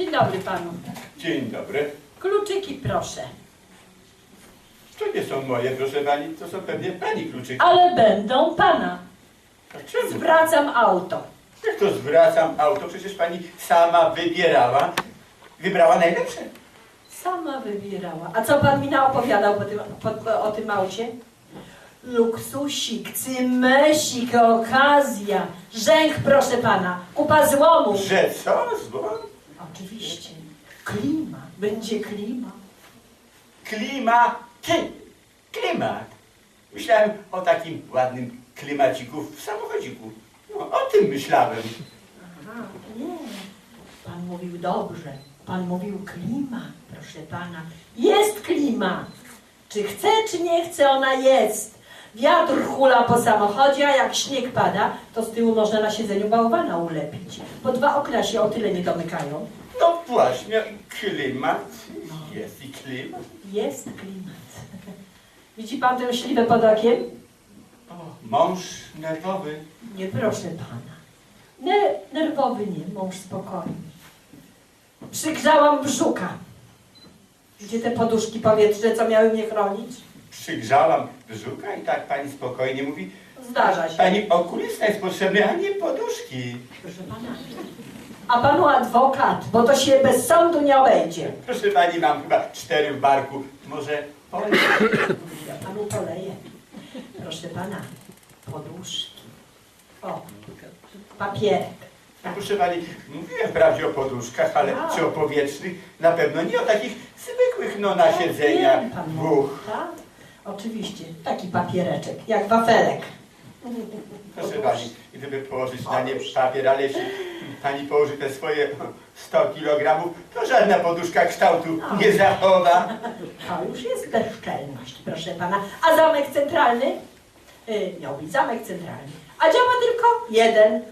Dzień dobry panu. Dzień dobry. Kluczyki proszę. To nie są moje, proszę pani, to są pewnie pani kluczyki. Ale będą pana. A czemu? Zwracam auto. Jak to zwracam auto? Przecież pani sama wybierała. Wybrała najlepsze. Sama wybierała. A co pan mi naopowiadał po tym, po, o tym aucie? Luksusik, cymesik, okazja. Rzęch, proszę pana. Kupa złomu. Że co? Zło? Oczywiście. Klima. Będzie klima. Klima. Ty. Klimat. Myślałem o takim ładnym klimaciku w samochodziku. No, o tym myślałem. Aha, nie. Pan mówił dobrze. Pan mówił klimat, proszę pana. Jest klimat. Czy chce, czy nie chce, ona jest. Wiatr hula po samochodzie, a jak śnieg pada, to z tyłu można na siedzeniu bałwana ulepić. Bo dwa okna się o tyle nie domykają. No właśnie, klimat. Jest i klimat. Jest klimat. Widzi pan tę śliwę pod okiem? O, mąż nerwowy. Nie proszę pana. Nie, nerwowy nie, mąż spokojny. Przygrzałam brzucha. Gdzie te poduszki powietrzne, co miały mnie chronić? Przygrzałam brzucha i tak pani spokojnie mówi. Zdarza się. Pani okulista jest potrzebny, a nie poduszki. Proszę pana. A panu adwokat, bo to się bez sądu nie obejdzie. Proszę pani, mam chyba cztery w barku. Może polej? Ja panu poleję. Proszę pana, poduszki. O, papierek. Proszę pani, mówiłem wprawdzie o poduszkach, ale A. czy o powietrznych? Na pewno nie o takich zwykłych, no na siedzenia. Wiem pan Buch. Tak? Oczywiście, taki papiereczek, jak wafelek. Proszę pani, gdyby położyć na nie papier, ale jeśli pani położy te swoje 100 kilogramów, to żadna poduszka kształtu nie zachowa. To już jest bezczelność, proszę pana. A zamek centralny? Y, miał być zamek centralny. A działa tylko jeden.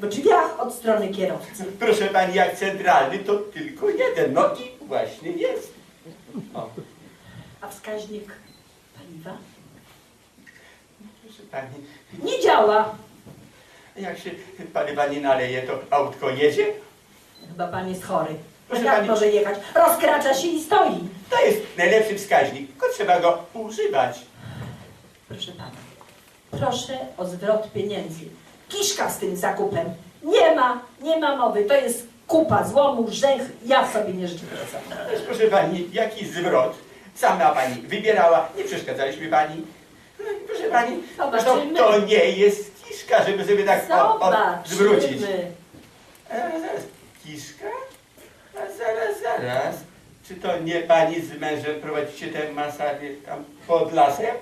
W drzwiach od strony kierowcy. Proszę pani, jak centralny, to tylko jeden. No i właśnie jest. O, A wskaźnik paliwa? Pani, Nie działa. jak się paliwa nie naleje, to autko jedzie? Chyba pan jest chory. Proszę jak pani- może jechać? Rozkracza się i stoi. To jest najlepszy wskaźnik, tylko trzeba go używać. Proszę pana, proszę o zwrot pieniędzy. Kiszka z tym zakupem. Nie ma, nie ma mowy. To jest kupa złomu, rzęch. Ja sobie nie życzę tego. Proszę pani, jaki zwrot? Sama pani wybierała, nie przeszkadzaliśmy pani. Proszę pani, to nie jest kiszka, żeby sobie tak o, o, zwrócić. Zobaczymy. A zaraz, kiszka? A zaraz, zaraz. Czy to nie pani z mężem prowadzicie tę masarnię tam pod lasem?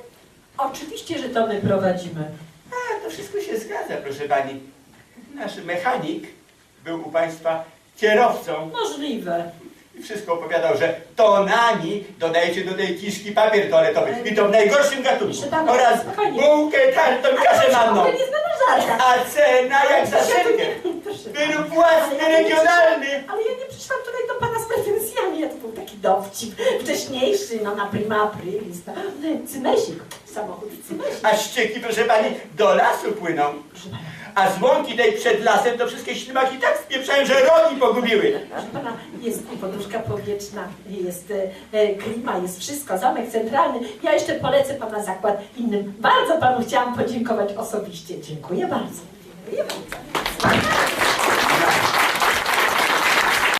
Oczywiście, że to my prowadzimy. A, to wszystko się zgadza, proszę pani. Nasz mechanik był u państwa kierowcą Możliwe. I wszystko opowiadał, że tonami dodajecie do tej kiszki papier toaletowy i to w najgorszym gatunku. Oraz bułkę tartą kaszę manną. A cena jak za szynkę. Wyrób własny, regionalny. Ale ja nie przyszłam tutaj do pana z pretensjami. Ja to był taki dowcip wcześniejszy, no na prima aprilis. No. Cymesik, samochód cymesik. A ścieki, proszę pani, do lasu płyną. Proszę pana, A z łąki tej przed lasem to wszystkie ślimaki tak spieprzają, że rogi pogubiły. proszę pana, jest i poduszka powietrzna, jest e, e, klima, jest wszystko, zamek centralny. Ja jeszcze polecę pana zakład innym. Bardzo panu chciałam podziękować osobiście. Dziękuję bardzo. Dziękuję bardzo.